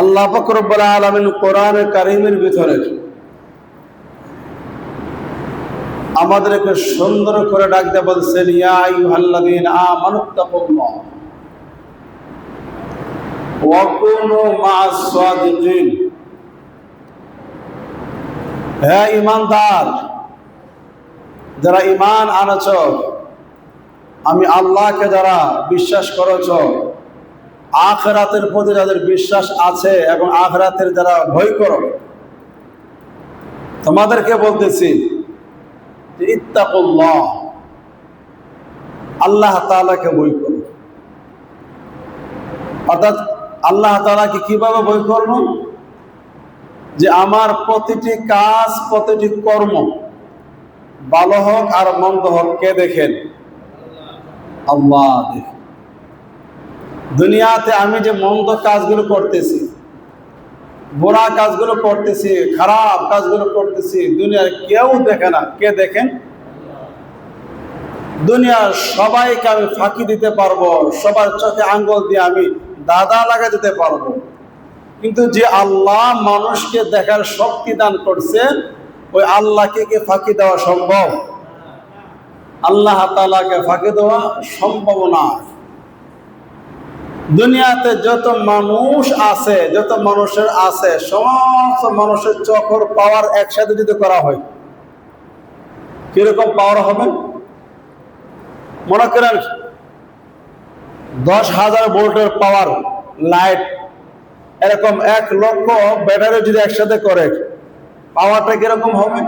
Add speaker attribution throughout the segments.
Speaker 1: আল্লাহ ফকরব্বুল আলমিন কোরআন কারিমের ভিতরে আমাদেরকে সুন্দর করে ডাকতে বলছেন, ইয়া আইয়ুহাল্লাযীনা আমানুত্তাকুল্লাহ ওয়া কুনু মা'আস সাদিকিন। হে ইমানদার যারা ইমান আনছ, আমি আল্লাহকে যারা বিশ্বাস করেছ আখরাতের প্রতি যাদের বিশ্বাস আছে এবং আখরাতের যারা ভয় করো, তোমাদেরকে বলতেছি আল্লাহ তাআলাকে বই করো। অর্থাৎ আল্লাহ তাআলাকে কীভাবে বই করব? যে আমার প্রতিটি কাজ, প্রতিটি কর্ম ভালো হোক আর মন্দ হোক, কে দেখেন? আল্লাহ দেখেন। দুনিয়াতে আমি যে মন্দ কাজগুলো করতেছি, বোরা কাজগুলো করতেছি, খারাপ কাজগুলো করতেছি, দুনিয়ার কেউ দেখে না। কে দেখেন? দুনিয়ার সবাইকে আমি ফাঁকি দিতে পারব, সবার চোখে আঙ্গুল দিয়ে আমি দাদা লাগা দিতে পারব। কিন্তু যে আল্লাহ মানুষকে দেখার শক্তি দান করছে, ওই আল্লাহকে কি ফাঁকি দেওয়া সম্ভব? আল্লাহ তালাকে ফাঁকি দেওয়া সম্ভব না। দুনিয়াতে যত মানুষ আছে, যত মানুষের আছে, সমস্ত মানুষের চোখর পাওয়ার একসাথে যদি করা হয়, কীরকম পাওয়ার হবে? মনে করেন দশ হাজার ভোল্টের পাওয়ার লাইট এরকম এক লক্ষ ব্যাটারি যদি একসাথে করে পাওয়ারটা কীরকম হবে?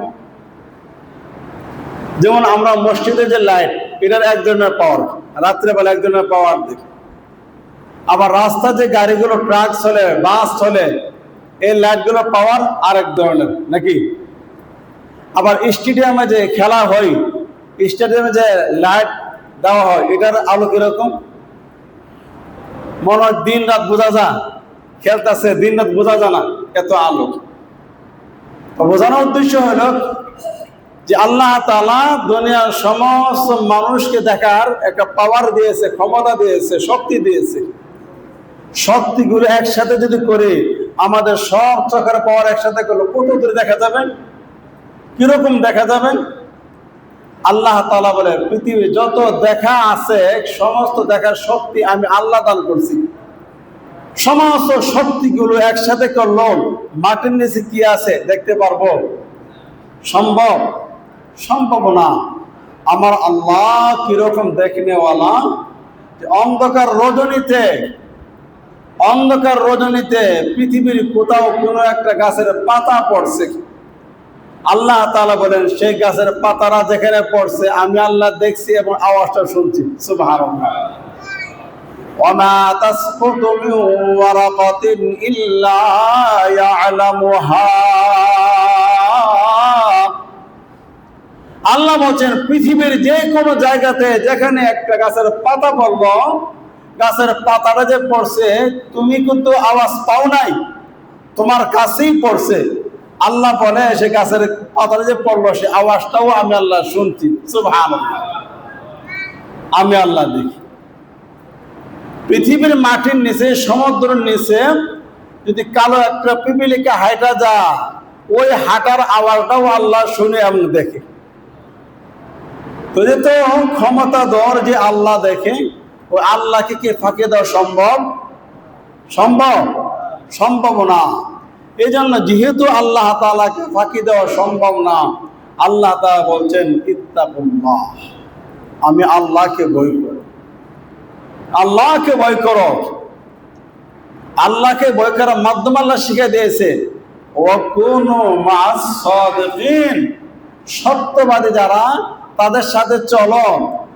Speaker 1: যেমন আমরা মসজিদে যে লাইট এটার এক ধরনের পাওয়ার রাত্রেবেলা এক ধরনের পাওয়ার দেখি। আবার রাস্তা যে গাড়িগুলো, ট্রাক চলে, বাস চলে, এই লাইটগুলো পাওয়ার আরেক ধরনের, নাকি? আবার স্টেডিয়ামে যে খেলা হয়, স্টেডিয়ামে যে লাইট দেওয়া হয়, এটার আলো কীরকম? মনে হয় দিন রাত বোঝা যায়, খেলতেছে দিন রাত বোঝা যায় না, এত আলো। বোঝানোর উদ্দেশ্য হল যে আল্লাহ তালা দুনিয়ার সমস্ত মানুষকে দেখার একটা পাওয়ার দিয়েছে, ক্ষমতা দিয়েছে, শক্তি দিয়েছে। শক্তিগুলো একসাথে যদি করে, আমাদের সব চোখের পাওয়ার একসাথে করলে কত দূরে দেখা যাবে? কীরকম দেখা যাবে? আল্লাহ তালা বলে পৃথিবী যত দেখা আছে, সমস্ত দেখার শক্তি আমি আল্লাহ দান করছি। সমস্ত শক্তিগুলো একসাথে করল মাটির নিচে কি আছে দেখতে পারব? সম্ভব? সম্ভব না। আমার আল্লাহ কীরকম দেখনেওয়ালা অন্ধকার রজনীতে অন্ধকার রজনীতে পৃথিবীর কোথাও কোনো একটা গাছের পাতা পড়ছে আল্লাহ তাআলা বলেন সেই গাছের পাতারা যেখানে পড়ছে আমি আল্লাহ দেখছি এবং আওয়াজটা শুনছি সুবহানাল্লাহ وما تسقط من ورقة إلا يعلمها আল্লাহ বলছেন পৃথিবীর যে কোনো জায়গাতে যেখানে একটা গাছের পাতা পড়ব গাছের পাতাটা যে পড়ছে, তুমি কিন্তু আওয়াজ পাও নাই। তোমার কাছেই পড়ছে। আল্লাহ বলে, সে গাছের পাতাটা যে পড়ল, সে আওয়াজটাও আমি আল্লাহ শুনছি। আমি আল্লাহ দেখি। পৃথিবীর মাটির নিচে, সমুদ্রের নিচে, যদি কালো একটা পিপিলিকে হাইটা যা ওই হাঁটার আওয়াজটাও আল্লাহ শুনে এবং দেখে। তো তো ক্ষমতা দর যে আল্লাহ দেখে ওই আল্লাহকে কি ফাঁকে দেওয়া সম্ভব? সম্ভব? সম্ভব না। এই জন্য যেহেতু আল্লাহ তালাকে ফাঁকি দেওয়া সম্ভব না, আল্লাহ তালা বলছেন, ইত্তাকুল্লাহ, আমি আল্লাহকে বই করি। আল্লাহকে ভয় করো। আল্লাহকে ভয় করার মাধ্যম আল্লাহ শিখে দিয়েছে ও কোন সত্যবাদী যারা তাদের সাথে চলো।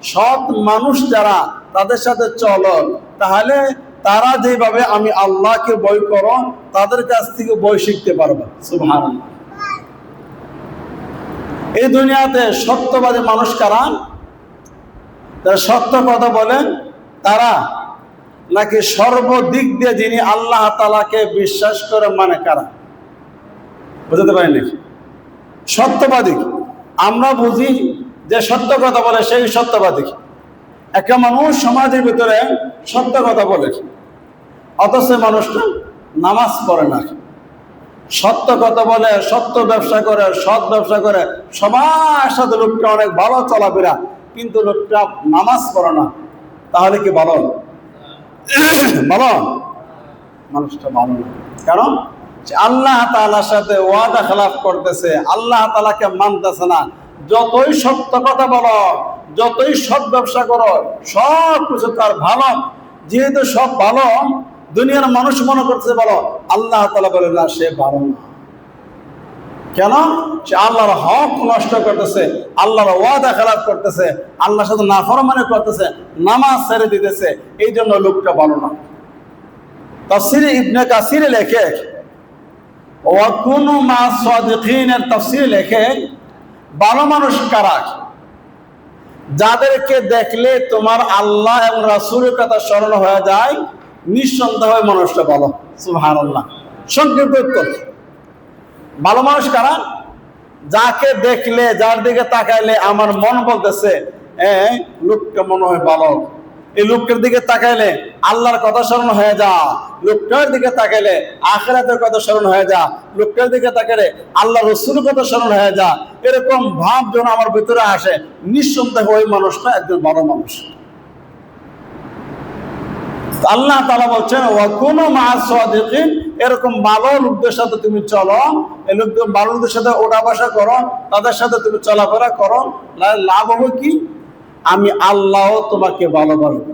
Speaker 1: সৎ মানুষ যারা তাদের সাথে চলো। তাহলে তারা যেভাবে আমি আল্লাহকে বই করো, তাদের কাছ থেকে বই শিখতে পারব। এই দুনিয়াতে সত্যবাদী মানুষ কারা? তারা সত্য কথা বলেন, তারা নাকি সর্বদিক দিয়ে যিনি আল্লাহ তালাকে বিশ্বাস করে মানে কারা? বুঝতে পারেন। সত্যবাদী। আমরা বুঝি যে সত্য কথা বলে সেই সত্যবাদী। একটা মানুষ সমাজের ভিতরে সত্য কথা বলে। অথচ মানুষটা নামাজ পড়ে না। সত্য কথা বলে, সত্য ব্যবসা করে, সৎ ব্যবসা করে। সবার সাথে লোকটা অনেক ভালো চলাফেরা, কিন্তু লোকটা নামাজ পড়ে না। তাহলে কি ভালো? ভালো? মানুষটা ভালো না। কারণ আল্লাহ তালার সাথে ওয়াদা খেলাফ করতেছে, আল্লাহ তালাকে মানতেছে না। যতই সত্য কথা বলো যতই সব ব্যবসা করো, সব কিছু তার ভালো। যেহেতু সব ভালো, দুনিয়ার মানুষ মনে করছে বলো, আল্লাহ তাআলা বলে, না, সে ভালো না। কেন? সে আল্লাহর হক নষ্ট করতেছে, আল্লাহর ওয়াদা খেলাফ করতেছে, আল্লাহর সাথে নাফরমানি করতেছে, নামাজ ছেড়ে দিতেছে, এই জন্য লোকটা ভালো না। তাফসিরে ইবনে কাসিরে লেখে ওয়াকুনু মা সাদিকিনের তাফসিরে লেখে, ভালো মানুষ কারা? যাদেরকে দেখলে তোমার আল্লাহ এবং রাসুলের কথা স্মরণ হয়ে যায়, নিঃসন্দেহ মানুষটা ভালো। সুবহানাল্লাহ। সংক্ষিপ্ত উত্তর। ভালো মানুষ কারা? যাকে দেখলে, যার দিকে তাকাইলে আমার মন বলতেছে লোকটা মনে হয় ভালো। এই লোকটার দিকে তাকাইলে আল্লাহর কথা স্মরণ হয়ে যা। লোকটার দিকে তাকাইলে আখেরাতের কথা স্মরণ হয়ে যা। লোকটার দিকে তাকাইলে আল্লাহ রসুলের কথা স্মরণ হয়ে যা। এরকম ভাব যেন আমার ভিতরে আসে, নিঃসন্দেহে ওই মানুষটা একজন ভালো মানুষ। আল্লাহ তালা বলছেন ও কোনো মাসিন এরকম ভালো লোকদের সাথে তুমি চলো। এই লোকদের ভালো লোকদের সাথে ওঠা বসা করো, তাদের সাথে তুমি চলাফেরা করো। লাভ হবে কি? আমি আল্লাহ তোমাকে ভালোবাসবো